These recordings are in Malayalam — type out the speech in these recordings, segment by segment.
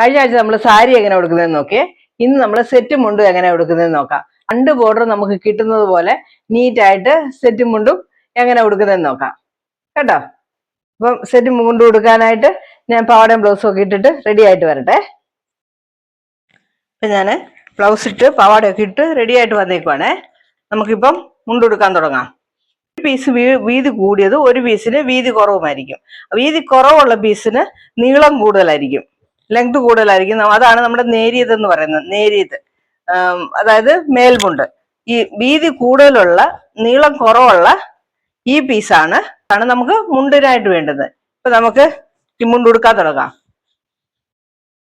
കഴിഞ്ഞ ആഴ്ച നമ്മൾ സാരി എങ്ങനെ കൊടുക്കുന്നതെന്ന് നോക്കിയേ. ഇന്ന് നമ്മൾ സെറ്റ് മുണ്ടും എങ്ങനെ കൊടുക്കുന്നതെന്ന് നോക്കാം. രണ്ട് ബോർഡർ നമുക്ക് കിട്ടുന്നത് പോലെ നീറ്റായിട്ട് സെറ്റ് മുണ്ടും എങ്ങനെ കൊടുക്കുന്നതെന്ന് നോക്കാം. കേട്ടോ? അപ്പം സെറ്റ് മുണ്ട് കൊടുക്കാനായിട്ട് ഞാൻ പാവാടയും ബ്ലൗസും ഒക്കെ ഇട്ടിട്ട് റെഡി ആയിട്ട് വരട്ടെ. അപ്പം ഞാൻ ബ്ലൗസ് ഇട്ട് പാവാടയൊക്കെ ഇട്ട് റെഡി ആയിട്ട് വന്നേക്കുവാണേ. നമുക്കിപ്പം മുണ്ടുടുക്കാൻ തുടങ്ങാം. ഒരു പീസ് വീതി കൂടിയത് ഒരു പീസിന് വീതി കുറവുമായിരിക്കും. വീതി കുറവുള്ള പീസിന് നീളം കൂടുതലായിരിക്കും. ലെങ്ത് കൂടുതലായിരിക്കും. അതാണ് നമ്മുടെ നേരിയത് എന്ന് പറയുന്നത്. നേരിയത്. അതായത് മേൽമുണ്ട്. ഈ വീതി കൂടുതലുള്ള നീളം കുറവുള്ള ഈ പീസാണ് ആണ് നമുക്ക് മുണ്ടിനായിട്ട് വേണ്ടത്. ഇപ്പൊ നമുക്ക് ഈ മുണ്ടുടുക്കാൻ തുടങ്ങാം.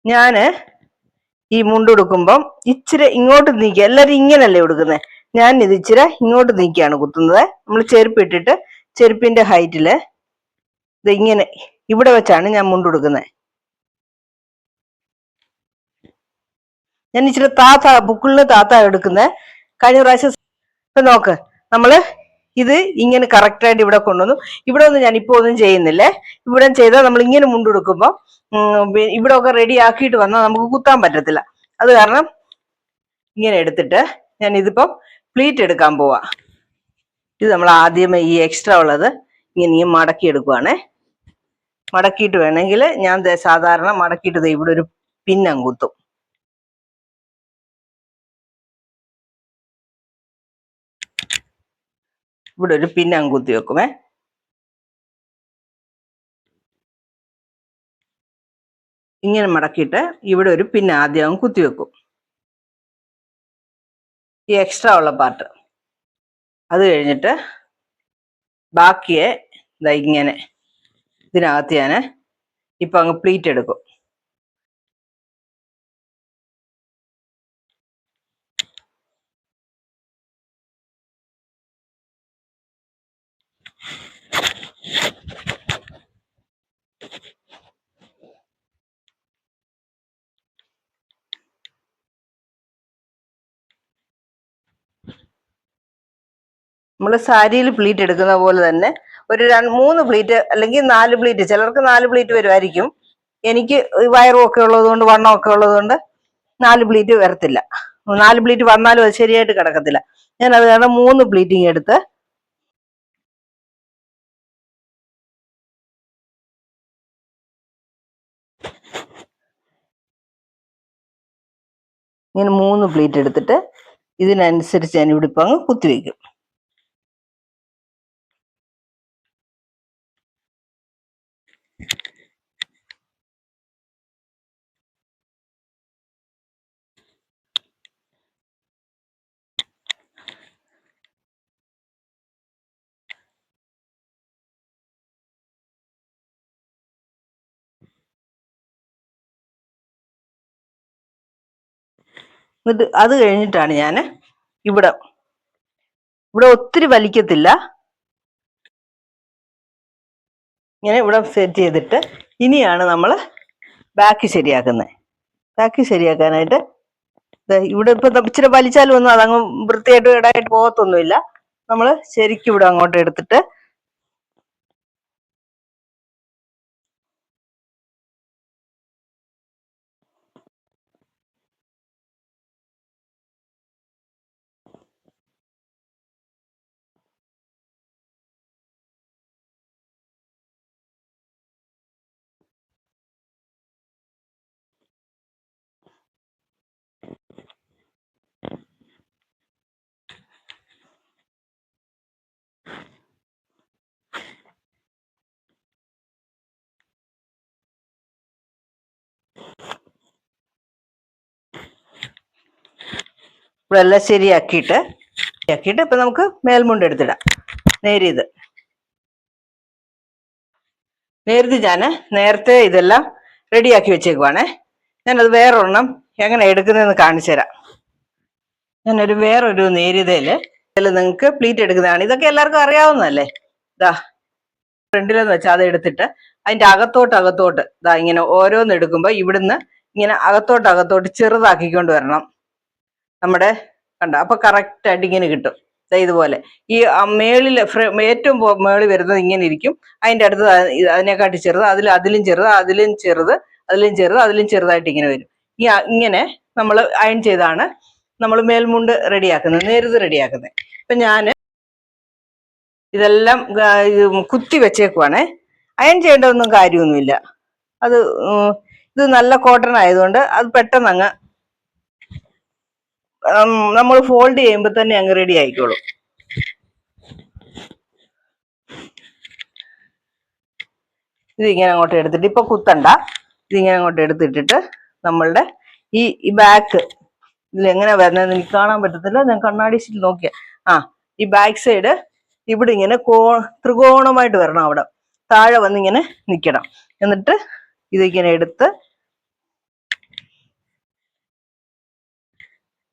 ഞാൻ ഈ മുണ്ടുടുക്കുമ്പം ഇച്ചിരി ഇങ്ങോട്ട് നീക്കുക എല്ലാരും ഇങ്ങനല്ലേ ഉടുക്കുന്നത് ഞാൻ ഇത് ഇച്ചിരി ഇങ്ങോട്ട് നീക്കിയാണ് കുത്തുന്നത്. നമ്മൾ ചെരുപ്പ് ഇട്ടിട്ട് ചെരുപ്പിന്റെ ഹൈറ്റിൽ ഇത് ഇങ്ങനെ ഇവിടെ വെച്ചാണ് ഞാൻ മുണ്ടുടുക്കുന്നത് ഞാൻ ഇച്ചിരി താത്ത ബുക്കിളിന് താത്ത എടുക്കുന്നത് കഴിഞ്ഞ പ്രാവശ്യം നോക്ക് നമ്മൾ ഇത് ഇങ്ങനെ കറക്റ്റായിട്ട് ഇവിടെ കൊണ്ടുവന്നു. ഇവിടെ ഒന്നും ഞാൻ ഇപ്പൊ ഒന്നും ചെയ്യുന്നില്ലേ? ഇവിടെ ചെയ്താൽ നമ്മൾ ഇങ്ങനെ മുണ്ടെടുക്കുമ്പോൾ ഇവിടെ ഒക്കെ റെഡി ആക്കിയിട്ട് വന്നാൽ നമുക്ക് കുത്താൻ പറ്റത്തില്ല. അത് കാരണം ഇങ്ങനെ എടുത്തിട്ട് ഞാൻ ഇതിപ്പം പ്ലീറ്റ് എടുക്കാൻ പോവാ. ഇത് നമ്മൾ ആദ്യമേ ഈ എക്സ്ട്രാ ഉള്ളത് ഇങ്ങനെ ഈ മടക്കി എടുക്കുവാണേ. മടക്കിയിട്ട് വേണമെങ്കിൽ ഞാൻ സാധാരണ മടക്കിയിട്ട് ഇവിടെ ഒരു പിന്നം കുത്തും. ഇവിടെ ഒരു പിന്നം കുത്തി വെക്കുമേ. ഇങ്ങനെ മടക്കിയിട്ട് ഇവിടെ ഒരു പിന്ന ആദ്യം കുത്തി വെക്കും. ഈ എക്സ്ട്രാ ഉള്ള പാർട്ട് അത് കഴിഞ്ഞിട്ട് ബാക്കിയെ ഇതാ ഇങ്ങനെ ഇതിനകത്ത് ഞാൻ ഇപ്പം അങ്ങ് പ്ലീറ്റ് എടുക്കും. നമ്മൾ സാരിയിൽ പ്ലീറ്റ് എടുക്കുന്ന പോലെ തന്നെ ഒരു രണ്ട് മൂന്ന് പ്ലീറ്റ് അല്ലെങ്കിൽ നാല് പ്ലീറ്റ് ചിലർക്ക് നാല് പ്ലീറ്റ് വരുമായിരിക്കും എനിക്ക് വയറും ഒക്കെ ഉള്ളതുകൊണ്ട് വണ്ണം ഒക്കെ ഉള്ളതുകൊണ്ട് നാല് പ്ലീറ്റ് വരത്തില്ല. നാല് പ്ലീറ്റ് വന്നാലും അത് ശരിയായിട്ട് കിടക്കത്തില്ല. ഞാൻ അത് കാരണം മൂന്ന് പ്ലീറ്റിങ് എടുത്ത് ഇങ്ങനെ മൂന്ന് പ്ലീറ്റ് എടുത്തിട്ട് ഇതിനനുസരിച്ച് ഞാൻ ഇവിടെ ഇപ്പം അങ്ങ് കുത്തിവെക്കും. എന്നിട്ട് അത് കഴിഞ്ഞിട്ടാണ് ഞാൻ ഇവിടെ ഇവിടെ ഒത്തിരി വലിക്കത്തില്ല. ഇങ്ങനെ ഇവിടെ സെറ്റ് ചെയ്തിട്ട് ഇനിയാണ് നമ്മൾ ബാക്ക് ശരിയാക്കുന്നത് ബാക്ക് ശരിയാക്കാനായിട്ട് ഇവിടെ ഇപ്പം ഇച്ചിരി വലിച്ചാലും ഒന്നും അതങ്ങ് വൃത്തിയായിട്ട് ഇടായിട്ട് പോകത്തൊന്നുമില്ല. നമ്മൾ ശരിക്കും ഇവിടെ അങ്ങോട്ട് എടുത്തിട്ട് ഇവിടെ എല്ലാം ശരിയാക്കിയിട്ട് ശരിയാക്കിയിട്ട് ഇപ്പം നമുക്ക് മേൽമുണ്ട് എടുത്തിടാം. നേരിയത്. നേരിത് ഞാൻ നേരത്തെ ഇതെല്ലാം റെഡിയാക്കി വെച്ചേക്കുവാണേ. ഞാനത് വേറൊരെണ്ണം എങ്ങനെ എടുക്കുന്നതെന്ന് കാണിച്ചു തരാം. ഞാനൊരു വേറൊരു നേരിതയിൽ ഇതിൽ നിങ്ങൾക്ക് പ്ലീറ്റ് എടുക്കുന്നതാണ്. ഇതൊക്കെ എല്ലാവർക്കും അറിയാവുന്നതല്ലേ? ഇതാ ഫ്രണ്ടിലെന്ന് വെച്ചാൽ അത് എടുത്തിട്ട് അതിന്റെ അകത്തോട്ട് അകത്തോട്ട് ഇതാ ഇങ്ങനെ ഓരോന്ന് എടുക്കുമ്പോൾ ഇവിടുന്ന് ഇങ്ങനെ അകത്തോട്ട് അകത്തോട്ട് ചെറുതാക്കിക്കൊണ്ട് വരണം. നമ്മുടെ കണ്ട അപ്പൊ കറക്റ്റ് ആയിട്ട് ഇങ്ങനെ കിട്ടും. ഇതുപോലെ. ഈ മേളിൽ ഏറ്റവും മേളിൽ വരുന്നത് ഇങ്ങനെ ഇരിക്കും. അതിന്റെ അടുത്ത് അതിനെക്കാട്ടി ചെറുത് അതിൽ അതിലും ചെറുത് അതിലും ചെറുത് അതിലും ചെറുത് അതിലും ചെറുതായിട്ട് ഇങ്ങനെ വരും. ഈ ഇങ്ങനെ നമ്മൾ അയൺ ചെയ്താണ് നമ്മൾ മേൽമുണ്ട് റെഡിയാക്കുന്നത് നേരുത് റെഡിയാക്കുന്നത്. ഇപ്പൊ ഞാൻ ഇതെല്ലാം കുത്തി വെച്ചേക്കുവാണേ. അയൺ ചെയ്യേണ്ടതൊന്നും കാര്യമൊന്നുമില്ല. അത് ഇത് നല്ല കോട്ടൺ ആയതുകൊണ്ട് അത് പെട്ടെന്ന് അങ്ങ് നമ്മൾ ഫോൾഡ് ചെയ്യുമ്പോൾ തന്നെ അങ്ങ് റെഡി ആയിക്കോളും. ഇതിങ്ങനെ അങ്ങോട്ട് എടുത്തിട്ട് ഇപ്പൊ കുത്തണ്ട. ഇതിങ്ങനെ അങ്ങോട്ട് എടുത്തിട്ടിട്ട് നമ്മളുടെ ഈ ബാക്ക് ഇതിൽ എങ്ങനെ വരുന്നത് എനിക്ക് കാണാൻ പറ്റത്തില്ല. ഞാൻ കണ്ണാടി ഷീറ്റിൽ നോക്കിയ. ആ ഈ ബാക്ക് സൈഡ് ഇവിടെ ഇങ്ങനെ കോ ത്രികോണമായിട്ട് വരണം അവിടെ. താഴെ വന്നിങ്ങനെ നിൽക്കണം എന്നിട്ട് ഇതിങ്ങനെ എടുത്ത്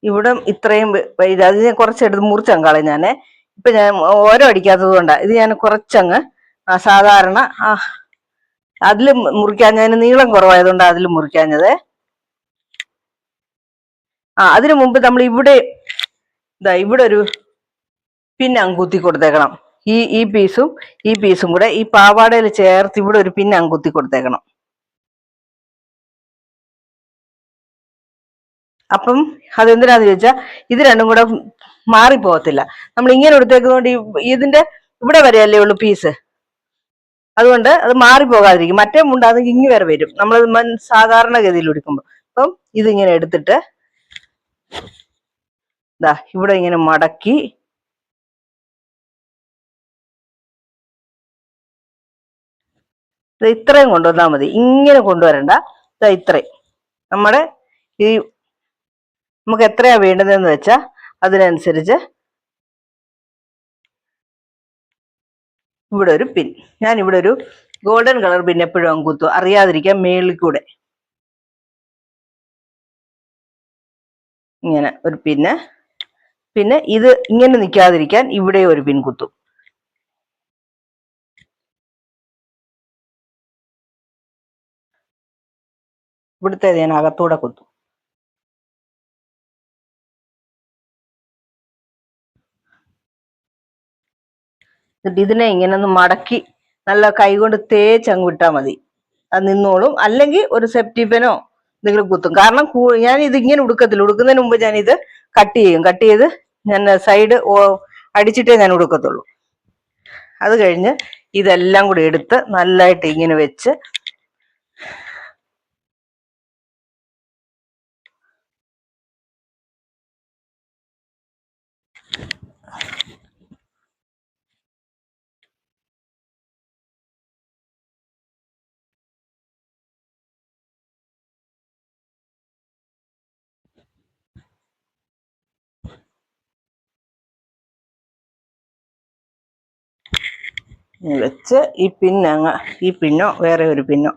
ഇവിടെ ഇത്രയും വ- അതിനെ കുറച്ചെടുത്ത് മുറിച്ചങ്ങ് കളയും ഞാനേ. ഇപ്പൊ ഞാൻ ഓരോ അടിക്കാത്തത് കൊണ്ടാണ് ഇത് ഞാൻ കുറച്ചങ്ങ് സാധാരണ അതിൽ ഞാൻ നീളം കുറവായതുകൊണ്ട് അതിൽ മുറിക്കാഞ്ഞത്. ആ അതിനു മുമ്പ് നമ്മൾ ഇവിടെ ഇതാ ഇവിടെ ഒരു പിന്നെ അങ്കുത്തി കൊടുത്തേക്കണം. ഈ ഈ പീസും ഈ പീസും കൂടെ ഈ പാവാടയിൽ ചേർത്ത് ഇവിടെ ഒരു പിന്നെ അങ്കുത്തി കൊടുത്തേക്കണം. അപ്പം അതെന്തിനാന്ന് ചോദിച്ചാൽ ഇത് രണ്ടും കൂടെ മാറിപ്പോകത്തില്ല. നമ്മൾ ഇങ്ങനെ എടുത്തേക്കുന്നതുകൊണ്ട് ഇതിന്റെ ഇവിടെ വരെയല്ലേ ഉള്ളൂ പീസ്. അതുകൊണ്ട് അത് മാറിപ്പോകാതിരിക്കും. മറ്റേ മുണ്ടാണെങ്കിൽ ഇങ്ങനെ വരെ വരും. നമ്മൾ സാധാരണഗതിയിൽ എടുക്കുമ്പോൾ അപ്പം ഇതിങ്ങനെ എടുത്തിട്ട് ദാ ഇവിടെ ഇങ്ങനെ മടക്കി ഇത്രയും കൊണ്ടുവന്നാൽ മതി. ഇങ്ങനെ കൊണ്ടുവരണ്ട. ദാ ഇത്രയും. നമ്മുടെ ഈ നമുക്ക് എത്രയാ വേണ്ടതെന്ന് വെച്ചാൽ അതിനനുസരിച്ച് ഇവിടെ ഒരു പിൻ ഞാൻ ഇവിടെ ഒരു ഗോൾഡൻ കളർ പിൻ എപ്പോഴും അങ്ങ് കുത്തും. അറിയാതിരിക്കാൻ മേളിൽ കൂടെ. ഇങ്ങനെ ഒരു പിന്നെ പിന്നെ ഇത് ഇങ്ങനെ നിൽക്കാതിരിക്കാൻ ഇവിടെ ഒരു പിൻ കുത്തും. ഇവിടുത്തെ ഞാൻ അകത്തൂടെ കുത്തും. എന്നിട്ട് ഇതിനെ ഇങ്ങനെ ഒന്ന് മടക്കി നല്ല കൈകൊണ്ട് തേച്ച് അങ്ങ് വിട്ടാൽ മതി. അത് നിന്നോളും. അല്ലെങ്കിൽ ഒരു സെപ്റ്റിപ്പനോ എന്തെങ്കിലും കുത്തും. കാരണം ഞാൻ ഇത് ഇങ്ങനെ ഉടുക്കത്തില്ല. ഉടുക്കുന്നതിന് മുമ്പ് ഞാൻ ഇത് കട്ട് ചെയ്യും. കട്ട് ചെയ്ത് ഞാൻ സൈഡ് അടിച്ചിട്ടേ ഞാൻ ഉടുക്കത്തുള്ളൂ. അത് കഴിഞ്ഞ് ഇതെല്ലാം കൂടി എടുത്ത് നല്ലതായിട്ട് ഇങ്ങനെ വെച്ച് ഇങ്ങനെ വെച്ച് ഈ പിന്നങ്ങ് ഈ പിന്നോ വേറെ ഒരു പിന്നോ.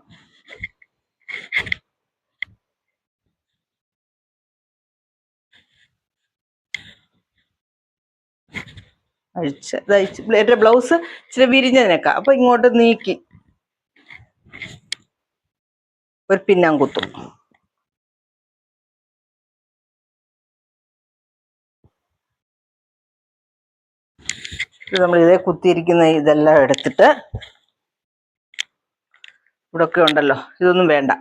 അഴിച്ച് അഴിച്ച് എന്റെ ബ്ലൗസ് ഇച്ചിരി വിരിഞ്ഞതിനേക്കാം. അപ്പൊ ഇങ്ങോട്ട് നീക്കി. ഒരു പിന്നാൻ കുത്തും. നമ്മൾ ഇതേ കുത്തിയിരിക്കുന്ന ഇതെല്ലാം എടുത്തിട്ട് ഇവിടെ ഒക്കെ ഉണ്ടല്ലോ. ഇതൊന്നും വേണ്ട.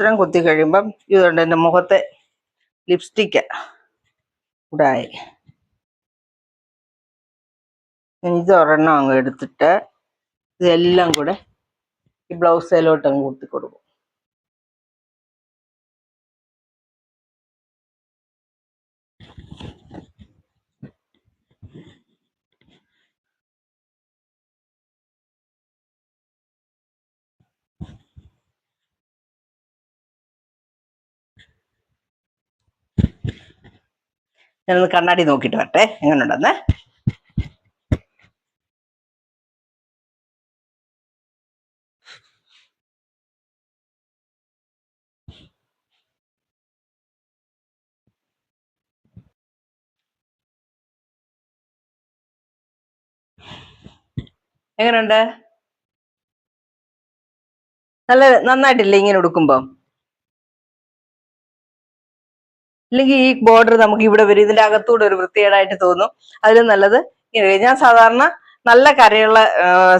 ഇത്രയും കുത്തി കഴിയുമ്പം ഇതുകൊണ്ട് എന്റെ മുഖത്തെ ലിപ്സ്റ്റിക്ക് ഇടായി ഇത് ഒരെണ്ണം അങ്ങ് എടുത്തിട്ട് ഇതെല്ലാം കൂടെ ഈ ബ്ലൗസിലോട്ട് അങ്ങ് കുത്തി കൊടുക്കും. ഞാനൊന്ന് കണ്ണാടി നോക്കിയിട്ട് വരട്ടെ. എങ്ങനെയുണ്ടെന്ന് എങ്ങനെയുണ്ട് നല്ല നന്നായിട്ടില്ലേ ഇങ്ങനെ ഉടുക്കുമ്പോ? ഇല്ലെങ്കിൽ ഈ ബോർഡർ നമുക്ക് ഇവിടെ വരും. ഇതിന്റെ അകത്തൂടെ ഒരു വൃത്തികേടായിട്ട് തോന്നും. അതിലും നല്ലത് ഞാൻ സാധാരണ നല്ല കരയുള്ള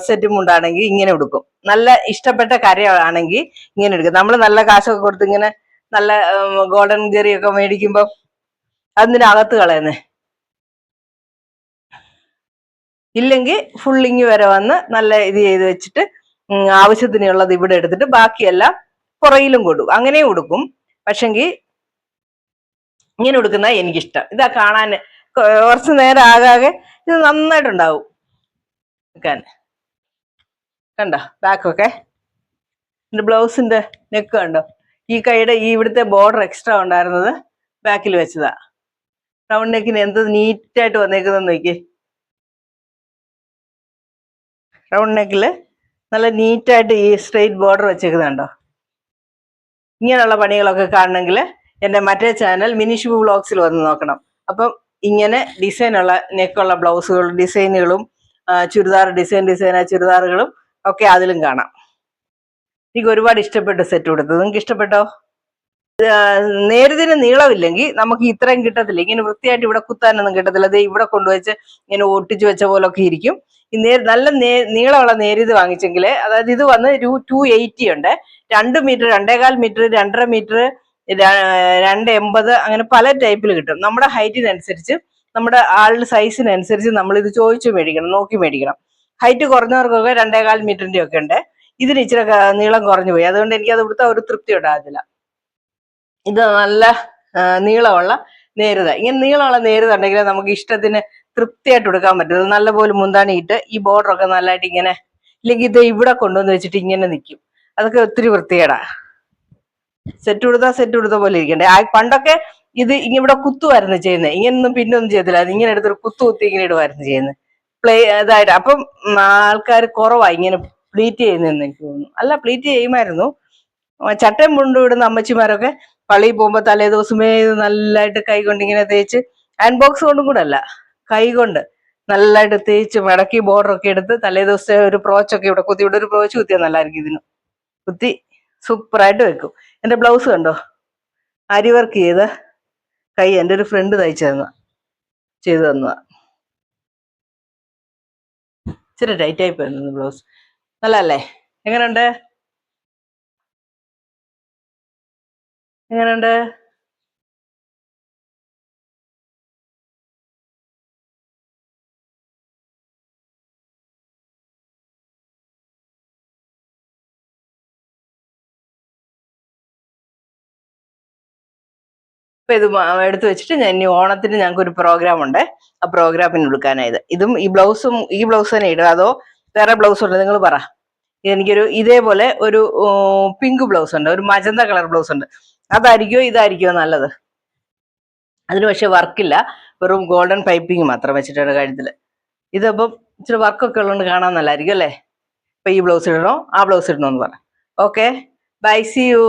സെറ്റും ഉണ്ടാണെങ്കിൽ ഇങ്ങനെ എടുക്കും നല്ല ഇഷ്ടപ്പെട്ട കരയാണെങ്കിൽ ഇങ്ങനെ എടുക്കും നമ്മൾ നല്ല കാശൊക്കെ കൊടുത്ത് ഇങ്ങനെ നല്ല ഗോൾഡൻ ജെറി ഒക്കെ മേടിക്കുമ്പോ അതിനകത്ത് കളയുന്നേ. ഇല്ലെങ്കിൽ ഫുള്ളിങ് വരെ വന്ന് നല്ല ഇത് ചെയ്ത് വെച്ചിട്ട് ആവശ്യത്തിനുള്ളത് ഇവിടെ എടുത്തിട്ട് ബാക്കിയെല്ലാം പുറയിലും കൊടുക്കും. അങ്ങനെയും കൊടുക്കും പക്ഷെങ്കിൽ ഇങ്ങനെ കൊടുക്കുന്ന എനിക്കിഷ്ടം. ഇതാ കാണാൻ കുറച്ച് നേരം ആകാകെ ഇത് നന്നായിട്ടുണ്ടാവും. വെക്കാൻ കണ്ടോ? ബാക്കൊക്കെ. എന്റെ ബ്ലൗസിന്റെ നെക്ക് കണ്ടോ? ഈ കൈയുടെ ഈ ഇവിടുത്തെ ബോർഡർ എക്സ്ട്രാ ഉണ്ടായിരുന്നത് ബാക്കിൽ വെച്ചതാ. റൗണ്ട് നെക്കിന് എന്ത് നീറ്റായിട്ട് വന്നേക്കുന്നെന്ന് നോക്കി റൗണ്ട് നെക്കിൽ നല്ല നീറ്റായിട്ട് ഈ സ്ട്രെയിറ്റ് ബോർഡർ വെച്ചേക്കുന്നുണ്ടോ ഇങ്ങനെയുള്ള പണികളൊക്കെ കാണണമെങ്കിൽ എന്റെ മറ്റേ ചാനൽ മിനിഷു വ്ളോഗ്സിൽ വന്ന് നോക്കണം. അപ്പം ഇങ്ങനെ ഡിസൈനുള്ള നെക്കുള്ള ബ്ലൗസുകളും ഡിസൈനുകളും ചുരിദാർ ഡിസൈൻ ഡിസൈന ചുരിദാറുകളും ഒക്കെ അതിലും കാണാം. എനിക്ക് ഒരുപാട് ഇഷ്ടപ്പെട്ട സെറ്റ് കൊടുത്തത്. നിങ്ങൾക്ക് ഇഷ്ടപ്പെട്ടോ? നേരത്തിന് നീളമില്ലെങ്കിൽ നമുക്ക് ഇത്രയും കിട്ടത്തില്ല. ഇങ്ങനെ വൃത്തിയായിട്ട് ഇവിടെ കുത്താനൊന്നും കിട്ടത്തില്ല. ദേ ഇവിടെ കൊണ്ടുവച്ച് ഇങ്ങനെ ഒട്ടിച്ചു വെച്ച പോലൊക്കെ ഇരിക്കും. നേ നല്ല നീളമുള്ള നേരിത് വാങ്ങിച്ചെങ്കിൽ അതായത് ഇത് വന്ന് ടു എയ്റ്റി ഉണ്ട്. രണ്ട് മീറ്റർ രണ്ടേകാൽ മീറ്റർ രണ്ടര മീറ്റർ രണ്ട് എൺപത് അങ്ങനെ പല ടൈപ്പിൽ കിട്ടും. നമ്മുടെ ഹൈറ്റിനനുസരിച്ച് നമ്മുടെ ആളുടെ സൈസിനനുസരിച്ച് നമ്മൾ ഇത് ചോദിച്ചു മേടിക്കണം നോക്കി മേടിക്കണം. ഹൈറ്റ് കുറഞ്ഞവർക്കൊക്കെ രണ്ടേകാൽ മീറ്ററിന്റെ ഒക്കെ ഉണ്ട്. ഇതിന് ഇച്ചിരി നീളം കുറഞ്ഞു പോയി. അതുകൊണ്ട് എനിക്ക് അത് ഇവിടുത്തെ ഒരു തൃപ്തി ഉണ്ടാകത്തില്ല. ഇത് നല്ല നീളമുള്ള നേരുത. ഇങ്ങനെ നീളമുള്ള നേരുത ഉണ്ടെങ്കിൽ നമുക്ക് ഇഷ്ടത്തിന് തൃപ്തിയായിട്ട് എടുക്കാൻ പറ്റും നല്ലപോലെ മുന്താണി ഇട്ട് ഈ ബോർഡർ ഒക്കെ നല്ലതായിട്ട് ഇങ്ങനെ ഇല്ലെങ്കിൽ ഇത് ഇവിടെ കൊണ്ടുവന്ന് വെച്ചിട്ട് ഇങ്ങനെ നിൽക്കും. അതൊക്കെ ഒത്തിരി വൃത്തികേടാ. സെറ്റ് കൊടുത്താൽ സെറ്റ് കൊടുത്ത പോലെ ഇരിക്കണ്ടേ. ആ പണ്ടൊക്കെ ഇത് ഇവിടെ കുത്തുമായിരുന്നു ചെയ്യുന്നത് ഇങ്ങനൊന്നും പിന്നൊന്നും ചെയ്തില്ല. ഇങ്ങനെ എടുത്തൊരു കുത്തു കുത്തി ഇങ്ങനെ ഇടുമായിരുന്നു ചെയ്യുന്നത് പ്ലേ ഇതായിട്ട് അപ്പം ആൾക്കാർ കുറവാ ഇങ്ങനെ പ്ലീറ്റ് ചെയ്യുന്നതെന്ന് എനിക്ക് തോന്നുന്നു. അല്ല പ്ലീറ്റ് ചെയ്യുമായിരുന്നു. ചട്ടയും മുണ്ടും ഇടുന്ന അമ്മച്ചിമാരൊക്കെ പള്ളിയിൽ പോകുമ്പോ തലേ ദിവസമേ ഇത് നല്ലതായിട്ട് കൈ കൊണ്ട് ഇങ്ങനെ തേച്ച് ഹാൻഡ് ബോക്സ് കൊണ്ടും കൂടെ അല്ല കൈ കൊണ്ട് നല്ലതായിട്ട് തേച്ച് മടക്കി ബോർഡറൊക്കെ എടുത്ത് തലേ ദിവസത്തെ ഒരു പ്രോച്ചൊക്കെ ഇവിടെ കുത്തി ഇവിടെ ഒരു പ്രോച്ച് കുത്തിയാൽ നല്ലതായിരിക്കും ഇതിന്. കുത്തി സൂപ്പറായിട്ട് വെക്കും. എന്റെ ബ്ലൗസ് കണ്ടോ? അരി വർക്ക് ചെയ്ത കൈ എന്റെ ഒരു ഫ്രണ്ട് തയ്ച്ചു തന്ന ചെയ്തു തന്നതാ. ഇച്ചിരി ടൈറ്റ് ആയി പോയിരുന്നു ബ്ലൗസ് നല്ലല്ലേ എങ്ങനെയുണ്ട്? എങ്ങനെയുണ്ട്? അപ്പൊ ഇത് എടുത്തു വെച്ചിട്ട് ഞാൻ ഇനി ഓണത്തിന് ഞങ്ങൾക്ക് ഒരു പ്രോഗ്രാം ഉണ്ട്. ആ പ്രോഗ്രാമിന് എടുക്കാനായത് ഇതും. ഈ ബ്ലൗസും ഈ ബ്ലൗസ് തന്നെ ഇടുക. അതോ വേറെ ബ്ലൗസ് ഉണ്ട്? നിങ്ങൾ പറ. എനിക്കൊരു ഇതേപോലെ ഒരു പിങ്ക് ബ്ലൗസ് ഉണ്ട്. ഒരു മജന്ത കളർ ബ്ലൗസ് ഉണ്ട്. അതായിരിക്കോ ഇതായിരിക്കോ നല്ലത്? അതിന് പക്ഷെ വർക്കില്ല വെറും ഗോൾഡൻ പൈപ്പിംഗ് മാത്രം വെച്ചിട്ടാണ് കാര്യത്തിൽ ഇതിപ്പം ഇച്ചിരി വർക്കൊക്കെ ഉള്ളതുകൊണ്ട് കാണാൻ നല്ലതായിരിക്കും അല്ലേ? അപ്പൊ ഈ ബ്ലൗസ് ഇടണോ? ആ ബ്ലൗസ് ഇടണോ എന്ന് പറ. Okay bye C U